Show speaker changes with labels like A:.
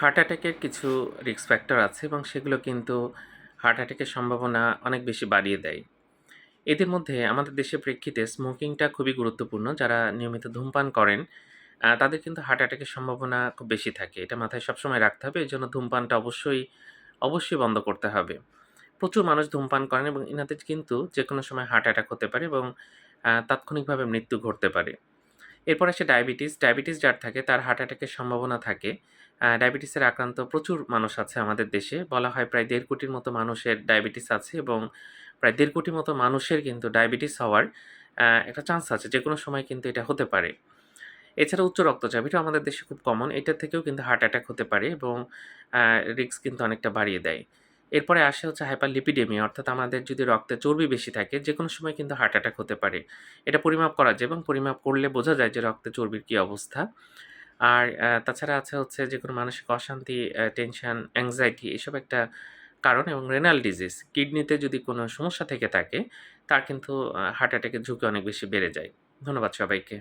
A: Heart অ্যাটাকের কিছু risk factor আছে এবং সেগুলো কিন্তু হার্ট অ্যাটাকের সম্ভাবনা অনেক বেশি বাড়িয়ে দেয়। এদের মধ্যে আমাদের দেশের প্রেক্ষিতে স্মোকিংটা খুবই গুরুত্বপূর্ণ। যারা নিয়মিত ধূমপান করেন তাদের কিন্তু হার্ট অ্যাটাকের সম্ভাবনা খুব বেশি থাকে। এটা মাথায় সবসময় রাখতে হবে। এই জন্য ধূমপানটা অবশ্যই অবশ্যই বন্ধ করতে হবে। প্রচুর মানুষ ধূমপান করেন এবং এনাদের কিন্তু যে কোনো সময় হার্ট অ্যাটাক হতে পারে এবং তাৎক্ষণিকভাবে মৃত্যু ঘটতে পারে। এরপর আসে ডায়াবেটিস। ডায়াবেটিস যার থাকে, তার হার্ট অ্যাটাকের সম্ভাবনা থাকে। ডায়াবেটিসের আক্রান্ত প্রচুর মানুষ আছে আমাদের দেশে। বলা হয় প্রায় দেড় কোটির মতো মানুষের ডায়াবেটিস আছে এবং প্রায় দেড় কোটির মতো মানুষের কিন্তু ডায়াবেটিস হওয়ার একটা চান্স আছে। যে কোনো সময় কিন্তু এটা হতে পারে। এছাড়া উচ্চ রক্তচাপ এটা আমাদের দেশে খুব কমন এটা থেকেও কিন্তু হার্ট অ্যাটাক হতে পারে এবং রিস্ক কিন্তু অনেকটা বাড়িয়ে দেয়। এরপরে আসে হচ্ছে হাইপারলিপিডেমিয়া অর্থাৎ আমাদের যদি রক্তে চর্বি বেশি থাকে যে কোনো সময় কিন্তু হার্ট অ্যাটাক হতে পারে। এটা পরিমাপ করা যায় এবং পরিমাপ করলে বোঝা যায় যে রক্তে চর্বির কী অবস্থা। আর তাছাড়া আছে হচ্ছে যে কোনো মানসিক অশান্তি টেনশন অ্যাংজাইটি এসব একটা কারণ এবং রেনাল ডিজিজ কিডনিতে যদি কোনো সমস্যা থেকে থাকে, তার কিন্তু হার্ট অ্যাটাকের ঝুঁকি অনেক বেশি বেড়ে যায়। ধন্যবাদ সবাইকে।